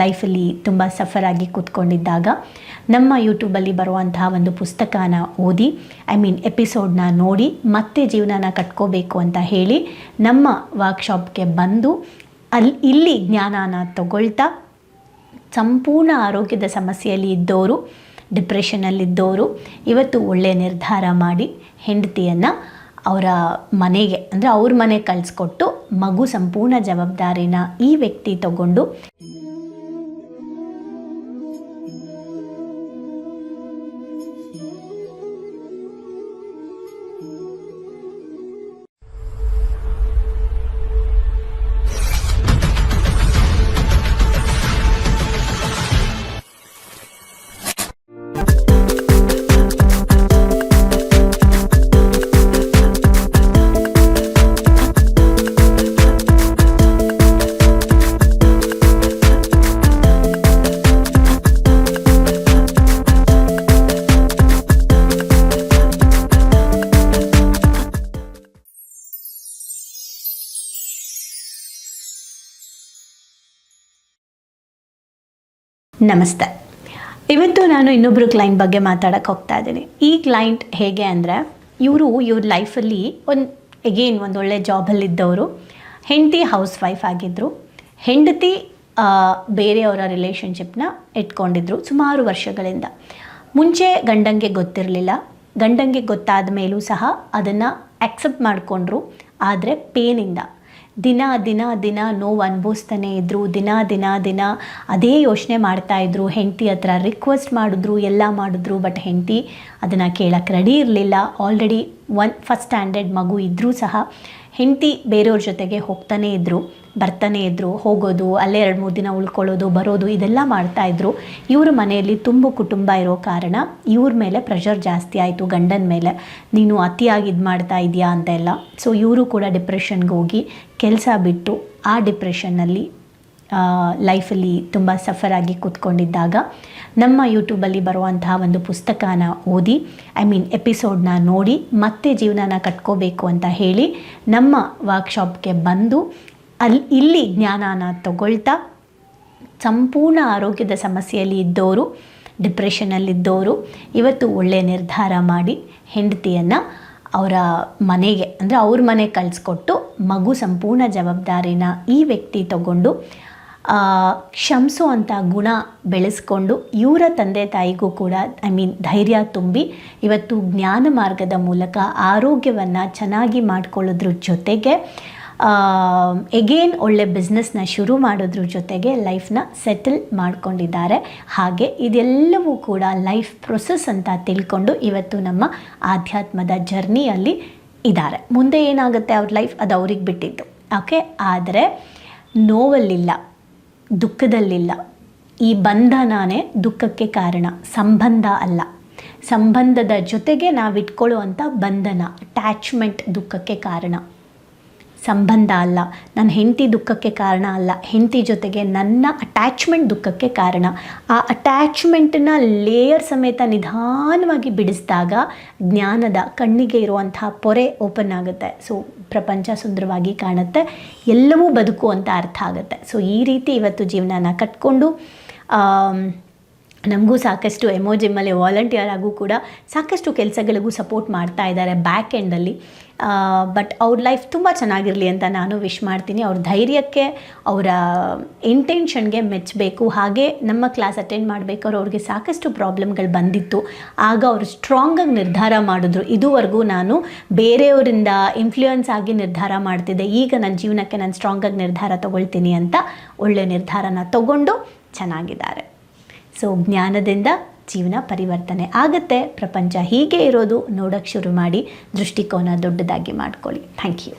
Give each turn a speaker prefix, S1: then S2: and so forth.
S1: ಲೈಫಲ್ಲಿ ತುಂಬ ಸಫರ್ ಆಗಿ ಕೂತ್ಕೊಂಡಿದ್ದಾಗ ನಮ್ಮ ಯೂಟ್ಯೂಬಲ್ಲಿ ಬರುವಂತಹ ಒಂದು ಪುಸ್ತಕನ ಓದಿ ಐ ಮೀನ್ ಎಪಿಸೋಡ್ನ ನೋಡಿ, ಮತ್ತೆ ಜೀವನನ ಕಟ್ಕೋಬೇಕು ಅಂತ ಹೇಳಿ ನಮ್ಮ ವರ್ಕ್ಶಾಪ್ಗೆ ಬಂದು ಅಲ್ಲಿ ಇಲ್ಲಿ ಜ್ಞಾನನ ತಗೊಳ್ತಾ ಸಂಪೂರ್ಣ ಆರೋಗ್ಯದ ಸಮಸ್ಯೆಯಲ್ಲಿ ಇದ್ದವರು ಡಿಪ್ರೆಷನಲ್ಲಿದ್ದವರು ಇವತ್ತು ಒಳ್ಳೆಯ ನಿರ್ಧಾರ ಮಾಡಿ ಹೆಂಡತಿಯನ್ನು ಅವರ ಮನೆಗೆ, ಅಂದರೆ ಅವ್ರ ಮನೆಗೆ ಕಳಿಸ್ಕೊಟ್ಟು ಮಗು ಸಂಪೂರ್ಣ ಜವಾಬ್ದಾರಿನ ಈ ವ್ಯಕ್ತಿ ತಗೊಂಡು ನಮಸ್ತೆ. ಇವತ್ತು ನಾನು ಇನ್ನೊಬ್ಬರು ಕ್ಲೈಂಟ್ ಬಗ್ಗೆ ಮಾತಾಡೋಕ್ಕೆ ಹೋಗ್ತಾ ಇದ್ದೀನಿ. ಈ ಕ್ಲೈಂಟ್ ಹೇಗೆ ಅಂದರೆ, ಇವರು ಇವ್ರ ಲೈಫಲ್ಲಿ ಒಂದು ಎಗೇನ್ ಒಂದು ಒಳ್ಳೆ ಜಾಬಲ್ಲಿದ್ದವರು ಹೆಂಡತಿ ಹೌಸ್ ವೈಫ್ ಆಗಿದ್ದರು ಹೆಂಡತಿ ಬೇರೆಯವರ ರಿಲೇಷನ್ಶಿಪ್ನ ಇಟ್ಕೊಂಡಿದ್ರು ಸುಮಾರು ವರ್ಷಗಳಿಂದ. ಮುಂಚೆ ಗಂಡಂಗೆ ಗೊತ್ತಿರಲಿಲ್ಲ. ಗಂಡಂಗೆ ಗೊತ್ತಾದ ಮೇಲೂ ಸಹ ಅದನ್ನು ಆಕ್ಸೆಪ್ಟ್ ಮಾಡಿಕೊಂಡ್ರು. ಆದರೆ ಪೇನಿಂದ ದಿನ ದಿನ ದಿನ ನೋವು ಅನುಭವಿಸ್ತಾನೆ ಇದ್ದರು ದಿನ ದಿನ ದಿನ ಅದೇ ಯೋಚನೆ ಮಾಡ್ತಾಯಿದ್ರು ಹೆಂಡತಿ ಹತ್ರ ರಿಕ್ವೆಸ್ಟ್ ಮಾಡಿದ್ರು, ಎಲ್ಲ ಮಾಡಿದ್ರು ಬಟ್ ಹೆಂಡತಿ ಅದನ್ನು ಕೇಳಕ್ಕೆ ರೆಡಿ ಇರಲಿಲ್ಲ. ಆಲ್ರೆಡಿ ಒನ್ ಫಸ್ಟ್ ಸ್ಟ್ಯಾಂಡರ್ಡ್ ಮಗು ಇದ್ದರೂ ಸಹ ಹೆಂಡತಿ ಬೇರೆಯವ್ರ ಜೊತೆಗೆ ಹೋಗ್ತಾನೇ ಇದ್ದರು ಬರ್ತಾನೆ ಇದ್ದರು ಹೋಗೋದು, ಅಲ್ಲೇ ಎರಡು ಮೂರು ದಿನ ಉಳ್ಕೊಳ್ಳೋದು, ಬರೋದು, ಇದೆಲ್ಲ ಮಾಡ್ತಾಯಿದ್ರು ಇವ್ರ ಮನೆಯಲ್ಲಿ ತುಂಬ ಕುಟುಂಬ ಇರೋ ಕಾರಣ ಇವ್ರ ಮೇಲೆ ಪ್ರೆಷರ್ ಜಾಸ್ತಿ ಆಯಿತು ಗಂಡನ ಮೇಲೆ. ನೀನು ಅತಿಯಾಗಿ ಇದು ಮಾಡ್ತಾ ಇದೆಯಾ ಅಂತ ಎಲ್ಲ ಸೊ ಇವರು ಕೂಡ ಡಿಪ್ರೆಷನ್ಗೆ ಹೋಗಿ ಕೆಲಸ ಬಿಟ್ಟು ಆ ಡಿಪ್ರೆಷನ್ನಲ್ಲಿ ಲೈಫಲ್ಲಿ ತುಂಬ ಸಫರಾಗಿ ಕೂತ್ಕೊಂಡಿದ್ದಾಗ ನಮ್ಮ ಯೂಟ್ಯೂಬಲ್ಲಿ ಬರುವಂತಹ ಒಂದು ಪುಸ್ತಕನ ಓದಿ ಐ ಮೀನ್ ಎಪಿಸೋಡ್ನ ನೋಡಿ ಮತ್ತೆ ಜೀವನನ ಕಟ್ಕೋಬೇಕು ಅಂತ ಹೇಳಿ ನಮ್ಮ ವರ್ಕ್ಶಾಪ್ಗೆ ಬಂದು ಅಲ್ಲಿ ಇಲ್ಲಿ ಜ್ಞಾನನ ತಗೊಳ್ತಾ ಸಂಪೂರ್ಣ ಆರೋಗ್ಯದ ಸಮಸ್ಯೆಯಲ್ಲಿ ಇದ್ದವರು ಡಿಪ್ರೆಷನಲ್ಲಿದ್ದವರು ಇವತ್ತು ಒಳ್ಳೆಯ ನಿರ್ಧಾರ ಮಾಡಿ ಹೆಂಡತಿಯನ್ನು ಅವರ ಮನೆಗೆ, ಅಂದರೆ ಅವ್ರ ಮನೆಗೆ ಕಳಿಸ್ಕೊಟ್ಟು ಮಗು ಸಂಪೂರ್ಣ ಜವಾಬ್ದಾರಿನ ಈ ವ್ಯಕ್ತಿ ತಗೊಂಡು ಕ್ಷಮಿಸೋ ಅಂಥ ಗುಣ ಬೆಳೆಸ್ಕೊಂಡು ಇವರ ತಂದೆ ತಾಯಿಗೂ ಕೂಡ ಐ ಮೀನ್ ಧೈರ್ಯ ತುಂಬಿ ಇವತ್ತು ಜ್ಞಾನ ಮಾರ್ಗದ ಮೂಲಕ ಆರೋಗ್ಯವನ್ನು ಚೆನ್ನಾಗಿ ಮಾಡಿಕೊಳ್ಳೋದ್ರ ಜೊತೆಗೆ ಎಗೇನ್ ಒಳ್ಳೆ ಬಿಸ್ನೆಸ್ನ ಶುರು ಮಾಡೋದ್ರ ಜೊತೆಗೆ ಲೈಫ್ನ ಸೆಟಲ್ ಮಾಡ್ಕೊಂಡಿದ್ದಾರೆ. ಹಾಗೆ ಇದೆಲ್ಲವೂ ಕೂಡ ಲೈಫ್ ಪ್ರೊಸೆಸ್ ಅಂತ ತಿಳ್ಕೊಂಡು ಇವತ್ತು ನಮ್ಮ ಆಧ್ಯಾತ್ಮದ ಜರ್ನಿಯಲ್ಲಿ ಇದ್ದಾರೆ. ಮುಂದೆ ಏನಾಗುತ್ತೆ ಅವ್ರ ಲೈಫ್ ಅದು ಅವ್ರಿಗೆ ಬಿಟ್ಟಿದ್ದು. ಓಕೆ ಆದರೆ, ನೋವಲ್ಲಿಲ್ಲ. ದುಃಖದಲ್ಲಿಲ್ಲ. ಈ ಬಂಧನಾನೇ ದುಃಖಕ್ಕೆ ಕಾರಣ. ಸಂಬಂಧ ಅಲ್ಲ. ಸಂಬಂಧದ ಜೊತೆಗೆ ನಾವು ಇಟ್ಕೊಳ್ಳುವಂಥ ಬಂಧನ ಅಟ್ಯಾಚ್ಮೆಂಟ್ ದುಃಖಕ್ಕೆ ಕಾರಣ. ಸಂಬಂಧ ಅಲ್ಲ. ನನ್ನ ಹೆಂಡತಿ ದುಃಖಕ್ಕೆ ಕಾರಣ ಅಲ್ಲ. ಹೆಂಡತಿ ಜೊತೆಗೆ ನನ್ನ ಅಟ್ಯಾಚ್ಮೆಂಟ್ ದುಃಖಕ್ಕೆ ಕಾರಣ. ಆ ಅಟ್ಯಾಚ್ಮೆಂಟನ್ನ ಲೇಯರ್ ಸಮೇತ ನಿಧಾನವಾಗಿ ಬಿಡಿಸಿದಾಗ ಜ್ಞಾನದ ಕಣ್ಣಿಗೆ ಇರುವಂತಹ ಪೊರೆ ಓಪನ್ ಆಗುತ್ತೆ. ಸೊ ಪ್ರಪಂಚ ಸುಂದರವಾಗಿ ಕಾಣುತ್ತೆ. ಎಲ್ಲವೂ ಬದುಕು ಅಂತ ಅರ್ಥ ಆಗುತ್ತೆ. ಸೊ ಈ ರೀತಿ ಇವತ್ತು ಜೀವನನ ಕಟ್ಕೊಂಡು ನಮಗೂ ಸಾಕಷ್ಟು ಎಮೋಜಿಮಲ್ಲಿ ವಾಲಂಟಿಯರ್ ಆಗೂ ಕೂಡ ಸಾಕಷ್ಟು ಕೆಲಸಗಳಿಗೂ ಸಪೋರ್ಟ್ ಮಾಡ್ತಾ ಇದ್ದಾರೆ ಬ್ಯಾಕ್ ಎಂಡಲ್ಲಿ ಬಟ್ ಅವ್ರ ಲೈಫ್ ತುಂಬ ಚೆನ್ನಾಗಿರಲಿ ಅಂತ ನಾನು ವಿಶ್ ಮಾಡ್ತೀನಿ. ಅವ್ರ ಧೈರ್ಯಕ್ಕೆ, ಅವರ ಇಂಟೆನ್ಷನ್ಗೆ ಮೆಚ್ಚಬೇಕು ಹಾಗೆ ನಮ್ಮ ಕ್ಲಾಸ್ ಅಟೆಂಡ್ ಮಾಡಬೇಕಾದ್ರೆ ಅವ್ರಿಗೆ ಸಾಕಷ್ಟು ಪ್ರಾಬ್ಲಮ್ಗಳು ಬಂದಿತ್ತು. ಆಗ ಅವರು ಸ್ಟ್ರಾಂಗಾಗಿ ನಿರ್ಧಾರ ಮಾಡಿದ್ರು. ಇದುವರೆಗೂ ನಾನು ಬೇರೆಯವರಿಂದ ಇನ್ಫ್ಲೂಯೆನ್ಸ್ ಆಗಿ ನಿರ್ಧಾರ ಮಾಡ್ತಿದ್ದೆ. ಈಗ ನನ್ನ ಜೀವನಕ್ಕೆ ನಾನು ಸ್ಟ್ರಾಂಗಾಗಿ ನಿರ್ಧಾರ ತಗೊಳ್ತೀನಿ ಅಂತ ಒಳ್ಳೆಯ ನಿರ್ಧಾರನ ತಗೊಂಡು ಚೆನ್ನಾಗಿದ್ದಾರೆ. ಸೊ ಜ್ಞಾನದಿಂದ ಜೀವನ ಪರಿವರ್ತನೆ ಆಗುತ್ತೆ. ಪ್ರಪಂಚ ಹೀಗೆ ಇರೋದು ನೋಡೋಕ್ಕೆ ಶುರು ಮಾಡಿ, ದೃಷ್ಟಿಕೋನ ದೊಡ್ಡದಾಗಿ ಮಾಡ್ಕೊಳ್ಳಿ. Thank you